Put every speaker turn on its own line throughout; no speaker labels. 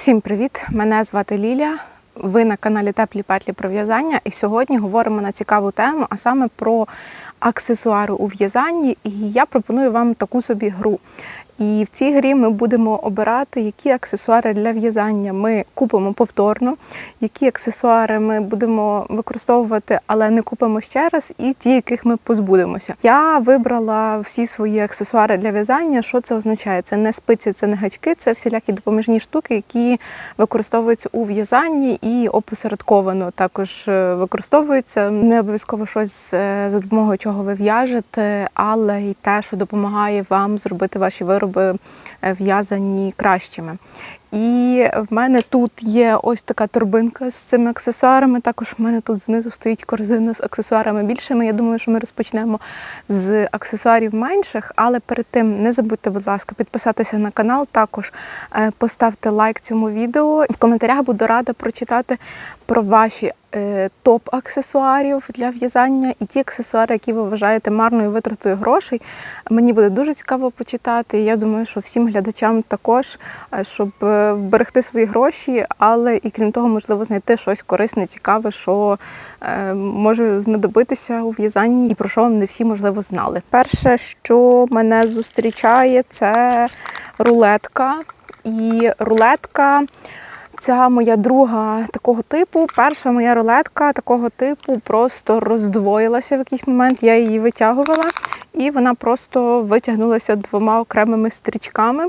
Всім привіт! Мене звати Ліля. Ви на каналі Теплі Петлі про в'язання. І сьогодні говоримо на цікаву тему, а саме про аксесуари у в'язанні. І я пропоную вам таку собі гру. І в цій грі ми будемо обирати, які аксесуари для в'язання ми купимо повторно, які аксесуари ми будемо використовувати, але не купимо ще раз, і ті, яких ми позбудемося. Я вибрала всі свої аксесуари для в'язання. Що це означає? Це не спиці, це не гачки, це всілякі допоміжні штуки, які використовуються у в'язанні і опосередковано також е, використовуються. Не обов'язково щось е, за допомогою чого ви в'яжете, але й те, що допомагає вам зробити ваші вироби е, в'язані кращими. І в мене тут є ось така торбинка з цими аксесуарами. Також в мене тут знизу стоїть корзина з аксесуарами більшими. Я думаю, що ми розпочнемо з аксесуарів менших, але перед тим не забудьте, будь ласка, підписатися на канал. Також е, поставте лайк цьому відео. В коментарях буду рада прочитати про ваші е, топ аксесуарів для в'язання і ті аксесуари, які ви вважаєте марною витратою грошей. Мені буде дуже цікаво почитати. Я думаю, що всім глядачам також, е, щоб е, вберегти свої гроші, але і крім того, можливо, знайти щось корисне, цікаве, що може знадобитися у в'язанні, і про що не всі можливо знали. Перше, що мене зустрічає, це рулетка. І рулетка. Ця моя друга такого типу. Перша моя рулетка такого типу просто роздвоїлася в якийсь момент. Я її витягувала, і вона просто витягнулася двома окремими стрічками.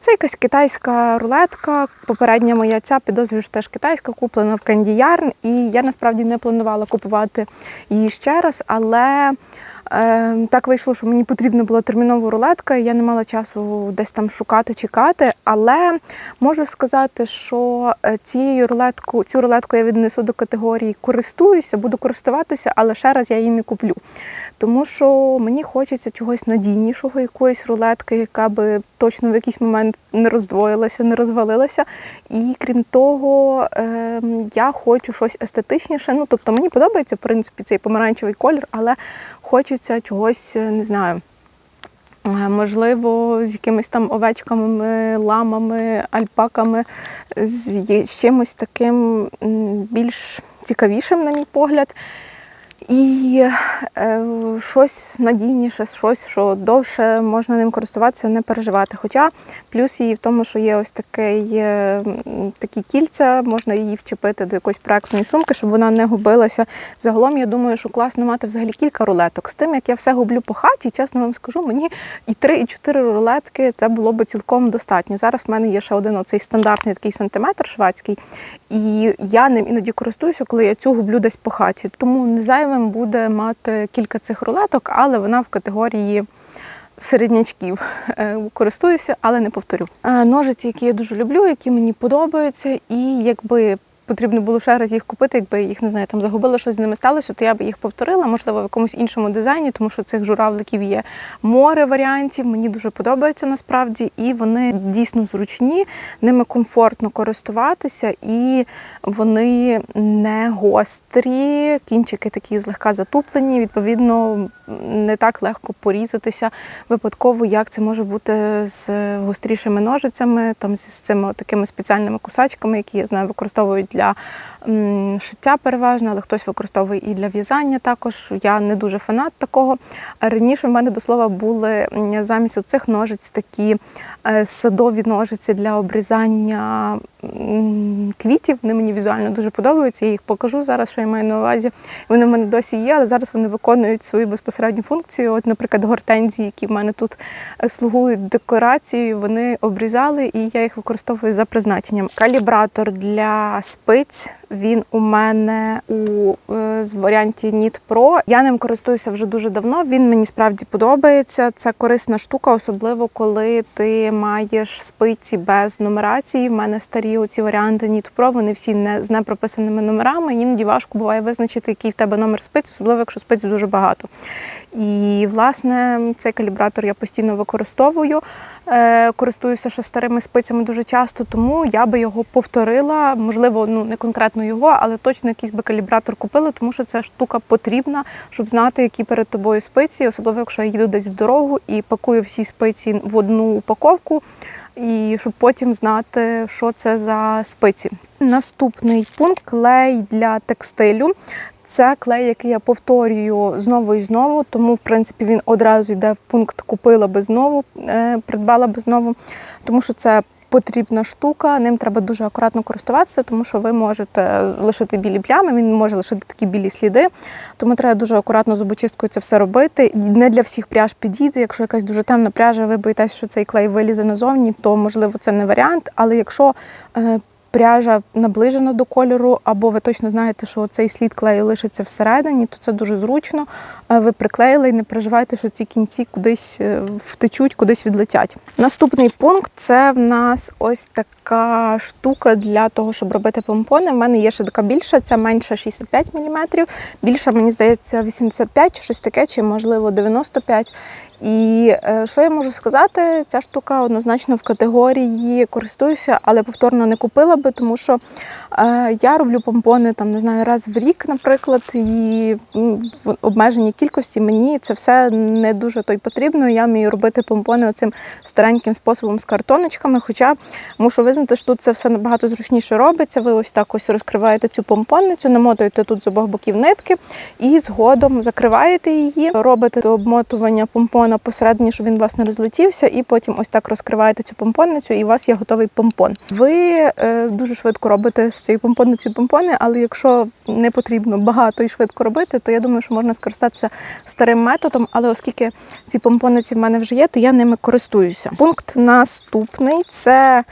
Це якась китайська рулетка. Попередня моя ця підозрюю, що теж китайська, куплена в Yarn. І я насправді не планувала купувати її ще раз, але. Е, Так вийшло, що мені потрібна була термінова рулетка, я не мала часу десь там шукати, чекати. Але можу сказати, що е, цією рулетку, цю рулетку я віднесу до категорії користуюся, буду користуватися, але ще раз я її не куплю. Тому що мені хочеться чогось надійнішого, якоїсь рулетки, яка би точно в якийсь момент не роздвоїлася, не розвалилася. І крім того, е, я хочу щось естетичніше. Ну, тобто мені подобається, в принципі, цей помаранчевий колір, але хочеться чогось, е, не знаю. е, Можливо, з якимись там овечками, ламами, альпаками, з чимось таким більш цікавішим, на мій погляд. І щось надійніше, щось, що довше можна ним користуватися, не переживати. Хоча плюс її в тому, що є ось такий, е, такі кільця, можна її вчепити до якоїсь проектної сумки, щоб вона не губилася. Загалом я думаю, що класно мати взагалі кілька рулеток. З тим, як я все гублю по хаті, чесно вам скажу, мені і три, і чотири рулетки це було б цілком достатньо. Зараз в мене є ще один оцей стандартний такий сантиметр шведський, і я ним іноді користуюся, коли я цю гублю десь по хаті. Тому не зайвим буде мати кілька цих рулеток, але вона в категорії. Середнячків Е, користуюся, але не повторю. Е, Ножиці, які я дуже люблю, які мені подобаються, і якби потрібно було ще раз їх купити, якби їх не знаю, там загубила щось з ними сталося, то я би їх повторила, можливо, в якомусь іншому дизайні, тому що цих журавликів є море варіантів. Мені дуже подобається насправді, і вони дійсно зручні, ними комфортно користуватися, і вони не гострі, кінчики такі злегка затуплені. Відповідно, не так легко порізатися випадково, як це може бути з гострішими ножицями, там з цими такими спеціальними кусачками, які я знаю, використовують для м, шиття переважно, але хтось використовує і для в'язання також. Я не дуже фанат такого. Раніше в мене до слова були замість оцих ножиць такі е, садові ножиці для обрізання квітів. Вони мені візуально дуже подобаються. Я їх покажу зараз, що я маю на увазі. Вони в мене досі є, але зараз вони виконують свою безпосередню функцію. От, наприклад, гортензії, які в мене тут е, слугують декорацією, вони обрізали і я їх використовую за призначенням. Калібратор для спиць. Він у мене у е, з варіанті Knit Pro. Я ним користуюся вже дуже давно. Він мені справді подобається. Це корисна штука, особливо коли ти маєш спиці без нумерації. В мене старі оці варіанти Knit Pro, вони всі не з непрописаними номерами. Іноді важко буває визначити, який в тебе номер спиць, особливо якщо спиць дуже багато. І власне цей калібратор я постійно використовую. Е, Користуюся ще старими спицями дуже часто, тому я би його повторила. Можливо, ну не конкретно його, але точно якийсь би калібратор купила, тому що ця штука потрібна, щоб знати, які перед тобою спиці, особливо якщо я їду десь в дорогу і пакую всі спиці в одну упаковку. і щоб потім знати, що це за спиці. Наступний пункт клей для текстилю. Це клей, який я повторюю знову і знову, тому в принципі він одразу йде в пункт купила би знову, е, придбала би знову, тому що це потрібна штука, ним треба дуже акуратно користуватися, тому що ви можете лишити білі плями, він може лишити такі білі сліди. Тому треба дуже акуратно зубочисткою це все робити. Не для всіх пряж підійде. Якщо якась дуже темна пряжа, ви боїтесь, що цей клей вилізе назовні, то можливо це не варіант. Але якщо е, пряжа наближена до кольору, або ви точно знаєте, що цей слід клею лишиться всередині, то це дуже зручно. Е, Ви приклеїли і не переживайте, що ці кінці кудись е, втечуть, кудись відлетять. Наступний пункт це в нас ось така штука для того, щоб робити помпони. В мене є ще така більша, ця менша 65 мм, більша, мені здається, 85 чи щось таке, чи можливо 95 і е, що я можу сказати, ця штука однозначно в категорії користуюся, але повторно не купила би, тому що е, я роблю помпони там, не знаю, раз в рік, наприклад, і в обмеженій кількості мені це все не дуже то й потрібно. Я вмію робити помпони оцим стареньким способом з картоночками. Хоча мушу визнати, що тут це все набагато зручніше робиться. Ви ось так ось розкриваєте цю помпонницю, намотуєте тут з обох боків нитки і згодом закриваєте її, робите обмотування помпона посередині, щоб він у вас не розлетівся, і потім ось так розкриваєте цю помпонницю, і у вас є готовий помпон. Ви е, дуже швидко робите з цієї помпони ці помпони, але якщо не потрібно багато і швидко робити, то я думаю, що можна скористатися старим методом. Але оскільки ці помпониці в мене вже є, то я ними користуюся. Пункт наступний це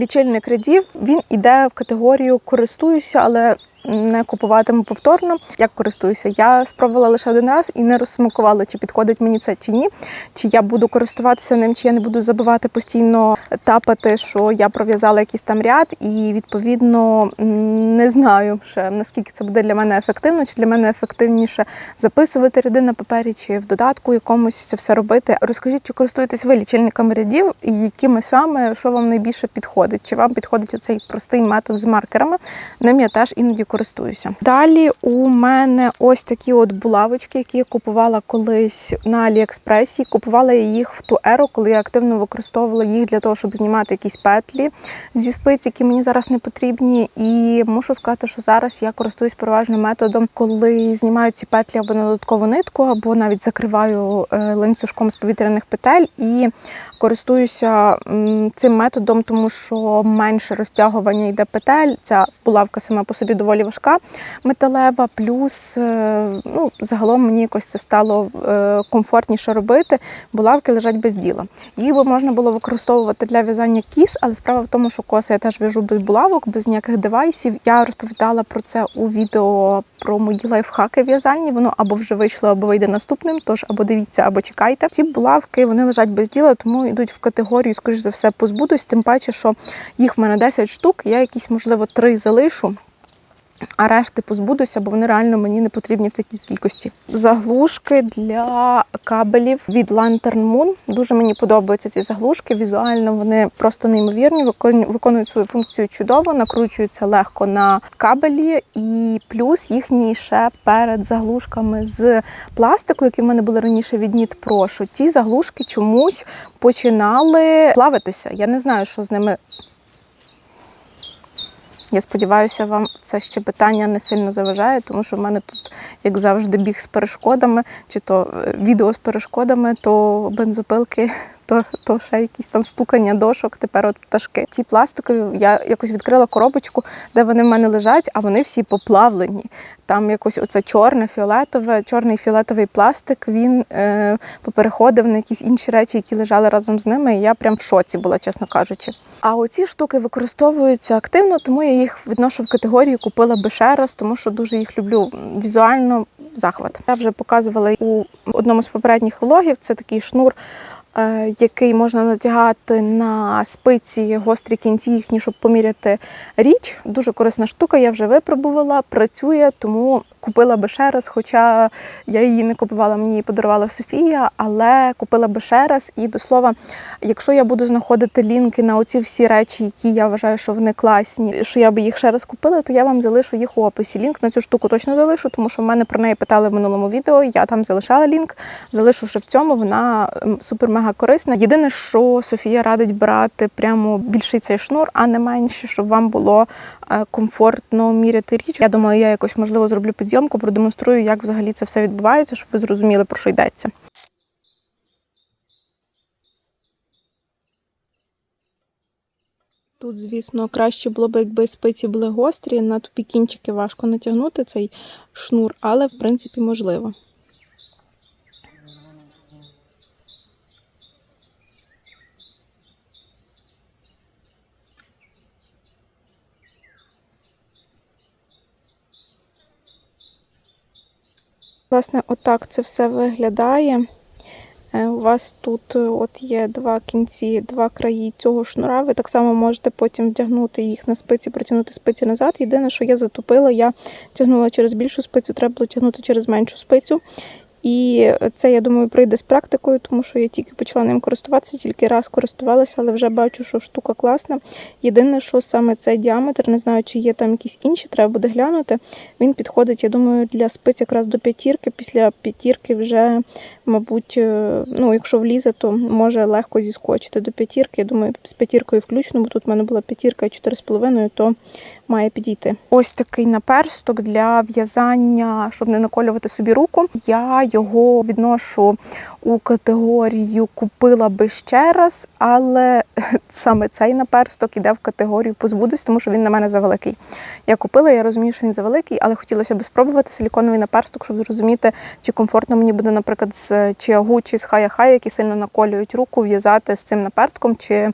лічильник рядів. Він іде в категорію користуюся, але не купуватиму повторно. Як користуюся? Я спробувала лише один раз і не розсмакувала, чи підходить мені це чи ні. Чи я буду користуватися ним, чи я не буду забувати постійно тапати, що я пров'язала якийсь там ряд, і відповідно не знаю ще наскільки це буде для мене ефективно, чи для мене ефективніше записувати ряди на папері, чи в додатку якомусь це все робити. Розкажіть, чи користуєтесь ви лічильниками рядів, і якими саме що вам найбільше підходить? Чи вам підходить оцей простий метод з маркерами? Ним я теж іноді користуюся. Далі у мене ось такі от булавочки, які я купувала колись на Аліекспресі. Купувала я їх в ту еру, коли я активно використовувала їх для того, щоб знімати якісь петлі зі спиць, які мені зараз не потрібні. І мушу сказати, що зараз я користуюсь переважно методом, коли знімаю ці петлі або на додаткову нитку, або навіть закриваю е, ланцюжком з повітряних петель і користуюся цим методом, тому що менше розтягування йде петель. Ця булавка сама по собі доволі важка металева. Плюс е, ну, загалом мені якось це стало е, комфортніше робити. Булавки лежать без діла. Їх би можна було використовувати для в'язання кіс, але справа в тому, що коси я теж в'яжу без булавок, без ніяких девайсів. Я розповідала про це у відео про мої лайфхаки в'язальні. Воно або вже вийшло, або вийде наступним. Тож або дивіться, або чекайте. Ці булавки вони лежать без діла, тому йдуть в категорію, скоріш за все, позбудусь. Тим паче, що їх в мене 10 штук, я якісь, можливо, три залишу. А решти позбудуся, бо вони реально мені не потрібні в такій кількості. Заглушки для кабелів від Lantern Moon. Дуже мені подобаються ці заглушки. Візуально вони просто неймовірні, виконують- свою функцію чудово, накручуються легко на кабелі, і плюс їхній ще перед заглушками з пластику, які в мене були раніше від Knit Pro, що ті заглушки чомусь починали плавитися. Я не знаю, що з ними я сподіваюся, вам це ще питання не сильно заважає, тому що в мене тут, як завжди, біг з перешкодами, чи то е, відео з перешкодами, то бензопилки, то, то ще якісь там стукання дошок, тепер от пташки. Ці пластики я якось відкрила коробочку, де вони в мене лежать, а вони всі поплавлені. Там якось оце чорне, фіолетове, чорний фіолетовий пластик, він е, попереходив на якісь інші речі, які лежали разом з ними. І я прям в шоці була, чесно кажучи. А оці штуки використовуються активно, тому я їх відношу в категорію купила би ще раз, тому що дуже їх люблю. Візуально захват. Я вже показувала у одному з попередніх влогів. Це такий шнур. Е, Який можна натягати на спиці гострі кінці їхні, щоб поміряти річ. Дуже корисна штука, я вже випробувала, працює, тому купила би ще раз, хоча я її не купувала, мені її подарувала Софія, але купила би ще раз. І до слова, якщо я буду знаходити лінки на оці всі речі, які я вважаю, що вони класні, що я би їх ще раз купила, то я вам залишу їх у описі. Лінк на цю штуку точно залишу, тому що в мене про неї питали в минулому відео. Я там залишала лінк, залишивши в цьому, вона супер-мега корисна. Єдине, що Софія радить брати прямо більший цей шнур, а не менше, щоб вам було е, комфортно міряти річ. Я думаю, я якось можливо зроблю підйомку, продемонструю, як взагалі це все відбувається, щоб ви зрозуміли, про що йдеться. Тут, звісно, краще було б, якби спиці були гострі, на тупі кінчики важко натягнути цей шнур, але в принципі можливо. Власне, отак це все виглядає. Е, У вас тут е, от є два кінці, два краї цього шнура. Ви так само можете потім вдягнути їх на спиці, протягнути спиці назад. Єдине, що я затупила, я тягнула через більшу спицю, треба було тягнути через меншу спицю. І це, я думаю, прийде з практикою, тому що я тільки почала ним користуватися, тільки раз користувалася, але вже бачу, що штука класна. Єдине, що саме цей діаметр, не знаю, чи є там якісь інші, треба буде глянути. Він підходить, я думаю, для спиць якраз до п'ятірки. Після п'ятірки вже, мабуть, е, ну, якщо влізе, то може легко зіскочити до п'ятірки. Я думаю, з п'ятіркою включно, бо тут в мене була п'ятірка і 4,5, то має підійти. Ось такий наперсток для в'язання, щоб не наколювати собі руку. Я його відношу у категорію купила би ще раз, але саме цей наперсток іде в категорію позбудусь, тому що він на мене завеликий. Я купила, я розумію, що він завеликий, але хотілося б спробувати силіконовий наперсток, щоб зрозуміти, чи комфортно мені буде, наприклад, з Чиагу чи з Хая-Хай, які сильно наколюють руку, в'язати з цим наперстком, чи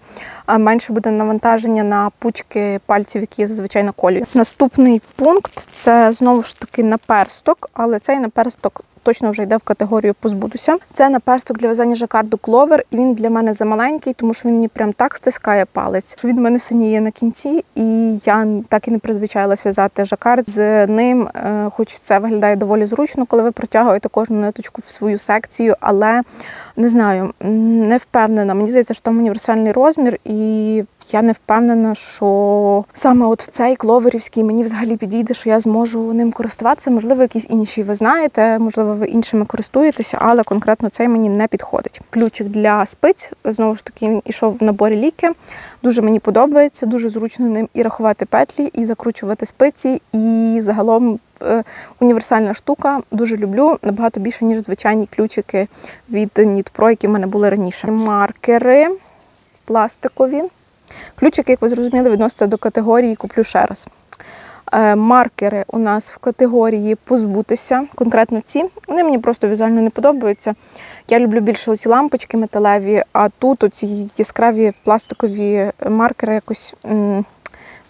менше буде навантаження на пучки пальців, які я зазвичай наколюю. Наступний пункт це знову ж таки наперсток, але цей наперсток. Точно вже йде в категорію позбудуся. Це наперсток для в'язання жакарду кловер, і він для мене замаленький, тому що він мені прям так стискає палець. Що він мене синіє на кінці, і я так і не призвичайлась в'язати жакард з ним. е, Хоч це виглядає доволі зручно, коли ви протягуєте кожну ниточку в свою секцію, але не знаю, не впевнена. Мені здається, що там універсальний розмір, і я не впевнена, що саме от цей кловерівський мені взагалі підійде, що я зможу ним користуватися. Можливо, якісь інші ви знаєте, можливо, ви іншими користуєтеся, але конкретно цей мені не підходить. Ключик для спиць знову ж таки він ішов в наборі ліки. Дуже мені подобається, дуже зручно ним і рахувати петлі, і закручувати спиці, і загалом. Е, Універсальна штука, дуже люблю набагато більше, ніж звичайні ключики від Pro, які в мене були раніше. Маркери пластикові. Ключики, як ви зрозуміли, відносяться до категорії Куплю ще раз. Е, Маркери у нас в категорії позбутися, конкретно ці. Вони мені просто візуально не подобаються. Я люблю більше оці лампочки металеві, а тут оці яскраві пластикові маркери якось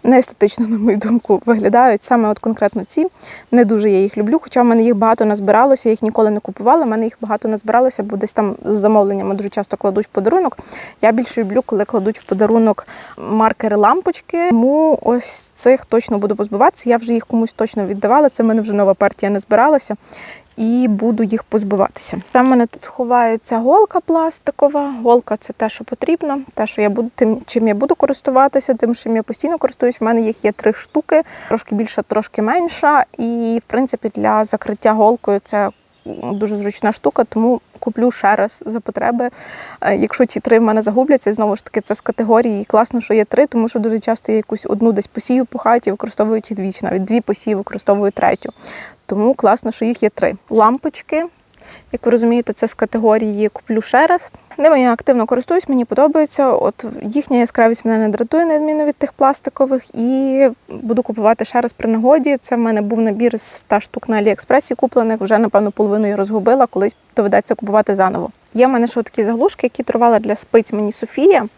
неестетично, на мою думку, виглядають. Саме от конкретно ці. Не дуже я їх люблю, хоча в мене їх багато назбиралося, я їх ніколи не купувала. в мене їх багато назбиралося, бо десь там з замовленнями дуже часто кладуть в подарунок. Я більше люблю, коли кладуть в подарунок маркери лампочки. Тому ось цих точно буду позбуватися. Я вже їх комусь точно віддавала. Це в мене вже нова партія не збиралася. І буду їх позбиватися. Там в мене тут ховається голка пластикова. Голка це те, що потрібно, те, що я буду тим, чим я буду користуватися, тим, чим я постійно користуюсь. В мене їх є три штуки, трошки більша, трошки менша. І в принципі для закриття голкою це дуже зручна штука, тому куплю ще раз за потреби. Е, Якщо ті три в мене загубляться, знову ж таки це з категорії. Класно, що є три, тому що дуже часто я якусь одну десь посію по хаті, використовую ті двічі, навіть дві посії використовую третю. Тому класно, що їх є три. Лампочки. Як ви розумієте, це з категорії куплю ще раз. Ними я активно користуюсь, мені подобається. От їхня яскравість мене не дратує, на відміну від тих пластикових, і буду купувати ще раз при нагоді. Це в мене був набір з 100 штук на Аліекспресі куплених. Вже напевно половину я розгубила, колись доведеться купувати заново. Є в мене ще такі заглушки, які дарувала для спиць мені Софія.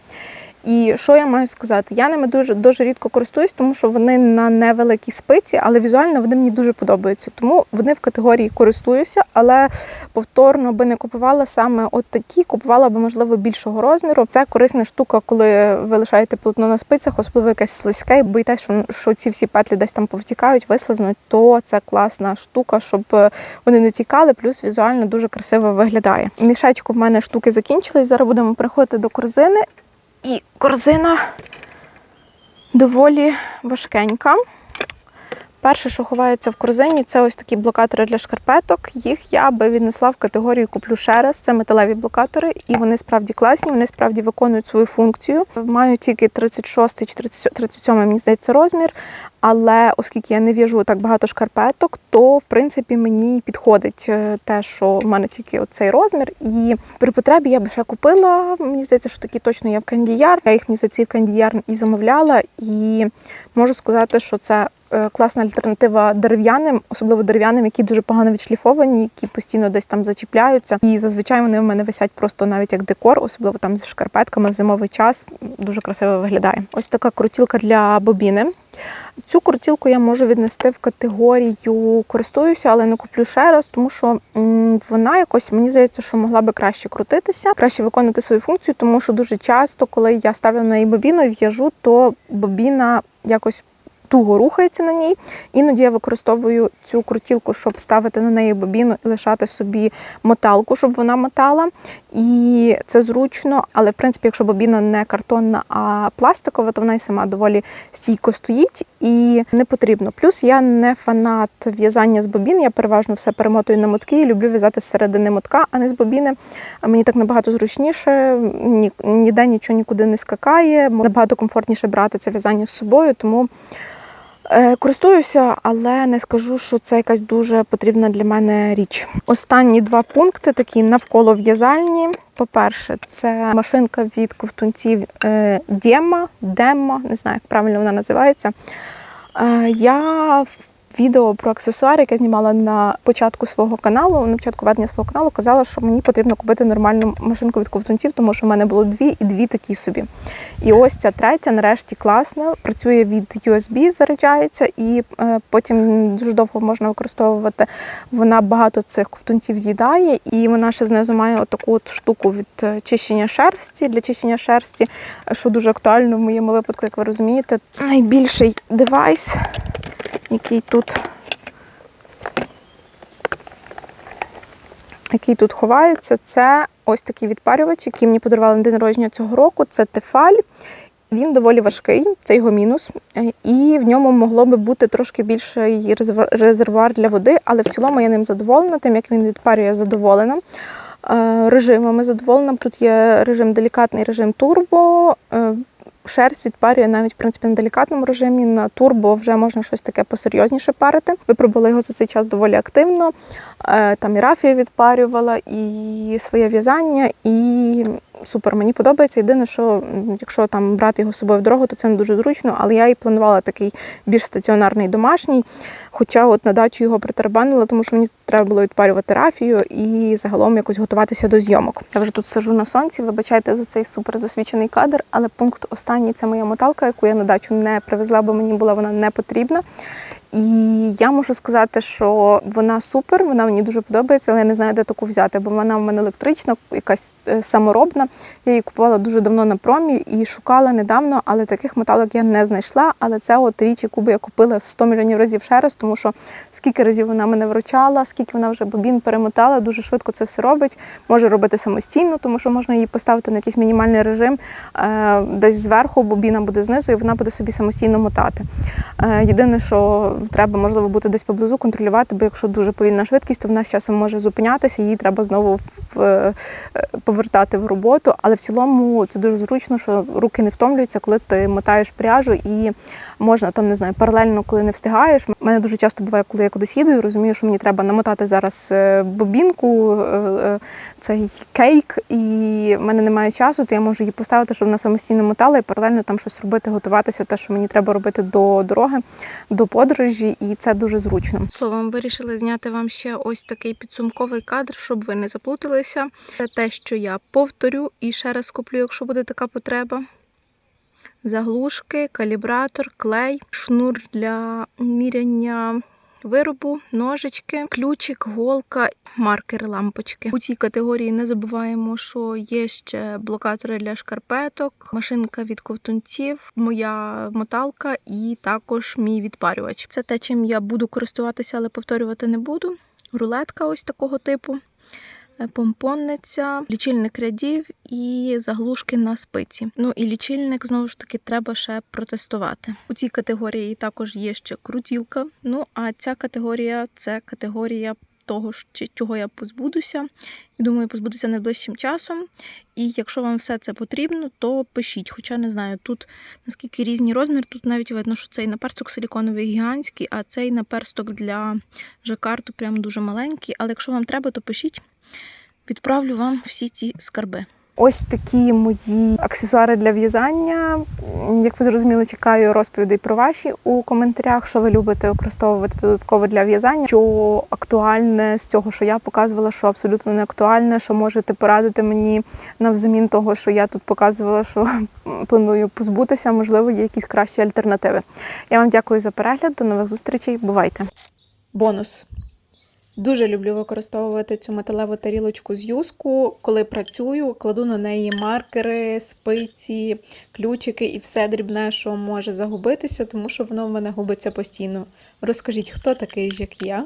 І що я маю сказати? Я ними дуже дуже рідко користуюсь, тому що вони на невеликій спиці, але візуально вони мені дуже подобаються. Тому вони в категорії користуюся, але повторно би не купувала саме от такі, купувала би можливо більшого розміру. Це корисна штука, коли ви лишаєте полотно на спицях, особливо якесь слизьке, і боїтесь, що, ці всі петлі десь там повтікають, вислизнуть, то це класна штука, щоб е, вони не тікали, плюс візуально дуже красиво виглядає. Мішечку в мене штуки закінчились. Зараз будемо переходити до корзини. І корзина доволі важкенька. Перше, що ховається в корзині, це ось такі блокатори для шкарпеток. Їх я би віднесла в категорію куплю ще раз. Це металеві блокатори, і вони справді класні, вони справді виконують свою функцію. Маю тільки 36 чи 37, мені здається, розмір. Але оскільки я не в'яжу так багато шкарпеток, то в принципі мені підходить е, те, що в мене тільки цей розмір. І при потребі я би ще купила. Мені здається, що такі точно є в кандіяр. Я їх мені за ці кандіяр і замовляла. І можу сказати, що це класна альтернатива дерев'яним, особливо дерев'яним, які дуже погано відшліфовані, які постійно десь там зачіпляються. І зазвичай вони в мене висять просто навіть як декор, особливо там зі шкарпетками в зимовий час. Дуже красиво виглядає. Ось така крутілка для бобіни. Цю крутілку я можу віднести в категорію користуюся, але не куплю ще раз, тому що вона якось мені здається, що могла би краще крутитися, краще виконувати свою функцію, тому що дуже часто, коли я ставлю на неї бобіну і в'яжу, то бобіна якось туго рухається на ній. Іноді я використовую цю крутілку, щоб ставити на неї бобіну і лишати собі моталку, щоб вона мотала. І це зручно, але в принципі, якщо бобіна не картонна, а пластикова, то вона й сама доволі стійко стоїть і не потрібно. Плюс я не фанат в'язання з бобін, я переважно все перемотую на мотки і люблю в'язати з середини мотка, а не з бобіни. Мені так набагато зручніше, ні, ніде нічого нікуди не скакає, набагато комфортніше брати це в'язання з собою, тому. Е, Користуюся, але не скажу, що це якась дуже потрібна для мене річ. Останні два пункти такі навколо в'язальні. По-перше, це машинка від ковтунців е, Дема, Демма, не знаю, як правильно вона називається. Е, Я відео про аксесуари, яке знімала на початку свого каналу, на початку ведення свого каналу, казала, що мені потрібно купити нормальну машинку від ковтунців, тому що в мене було дві і дві такі собі. І ось ця третя, нарешті, класна, працює від USB, заряджається, і е, потім дуже довго можна використовувати. Вона багато цих ковтунців з'їдає, і вона ще знизу має отаку от штуку від е, чищення шерсті для чищення шерсті, що дуже актуально в моєму випадку, як ви розумієте. Найбільший девайс, який тут. Який тут ховається, це ось такий відпарювач, який мені подарували на день народження цього року. Це Тефаль. Він доволі важкий, це його мінус, Е, і в ньому могло би бути трошки більший резервуар- для води, але в цілому я ним задоволена, тим як він відпарює задоволена. Е, Режимами задоволена. Тут є режим делікатний, режим турбо. Шерсть відпарює навіть в принципі на делікатному режимі. На турбо вже можна щось таке посерйозніше парити. Випробувала його за цей час доволі активно. Е, Там і рафію відпарювала, і своє в'язання, і супер. Мені подобається. Єдине, що якщо там брати його з собою в дорогу, то це не дуже зручно. Але я і планувала такий більш стаціонарний домашній. Хоча от на дачу його притарабанила, тому що мені треба було відпарювати рафію і загалом якось готуватися до зйомок. Я вже тут сижу на сонці. Вибачайте за цей супер засвічений кадр, але пункт останній це моя моталка, яку я на дачу не привезла, бо мені була вона не потрібна. І я можу сказати, що вона супер, вона мені дуже подобається, але я не знаю, де таку взяти, бо вона в мене електрична, якась е, саморобна. Я її купувала дуже давно на промі і шукала недавно, але таких моталок я не знайшла. Але це от річ, яку би я купила 100 мільйонів разів ще раз, тому що скільки разів вона мене вручала, скільки вона вже бобін перемотала, дуже швидко це все робить. Може робити самостійно, тому що можна її поставити на якийсь мінімальний режим, е, десь зверху, бобіна буде знизу, і вона буде собі самостійно мотати. Е, Єдине, що треба, можливо, бути десь поблизу, контролювати, бо якщо дуже повільна швидкість, то вона з часом може зупинятися, її треба знову в- е, повертати в роботу. Але в цілому це дуже зручно, що руки не втомлюються, коли ти мотаєш пряжу і можна там, не знаю, паралельно, коли не встигаєш. У мене дуже часто буває, коли я кудись їду і розумію, що мені треба намотати зараз е, бобінку, е, е, цей кейк, і в мене немає часу, то я можу її поставити, щоб вона самостійно мотала і паралельно там щось робити, готуватися, те, що мені треба робити до дороги, до подорожі, і це дуже зручно. Словом, вирішила зняти вам ще ось такий підсумковий кадр, щоб ви не заплуталися. Це те, що я повторю і ще раз куплю, якщо буде така потреба. Заглушки, калібратор, клей, шнур для міряння виробу, ножички, ключик, голка, маркери, лампочки. У цій категорії не забуваємо, що є ще блокатори для шкарпеток, машинка від ковтунців, моя моталка і також мій відпарювач. Це те, чим я буду користуватися, але повторювати не буду. Рулетка ось такого типу. Е, Помпонниця, лічильник рядів і заглушки на спиці. Ну і лічильник знову ж таки треба ще протестувати. У цій категорії також є ще крутілка. Ну а ця категорія це категорія того, чого я позбудуся. Думаю, позбудуся найближчим часом. І якщо вам все це потрібно, то пишіть. Хоча не знаю, тут наскільки різні розміри, тут навіть видно, що цей наперсток силіконовий гігантський, а цей наперсток для жакарту прям дуже маленький. Але якщо вам треба, то пишіть. Відправлю вам всі ці скарби. Ось такі мої аксесуари для в'язання. Як ви зрозуміли, чекаю розповідей про ваші у коментарях, що ви любите використовувати додатково для в'язання, що актуальне з цього, що я показувала, що абсолютно не актуальне, що можете порадити мені навзамін того, що я тут показувала, що планую позбутися, можливо, є якісь кращі альтернативи. Я вам дякую за перегляд. До нових зустрічей. Бувайте! Бонус. Дуже люблю використовувати цю металеву тарілочку з юску. Коли працюю, кладу на неї маркери, спиці, ключики і все дрібне, що може загубитися, тому що воно в мене губиться постійно. Розкажіть, хто такий, як я?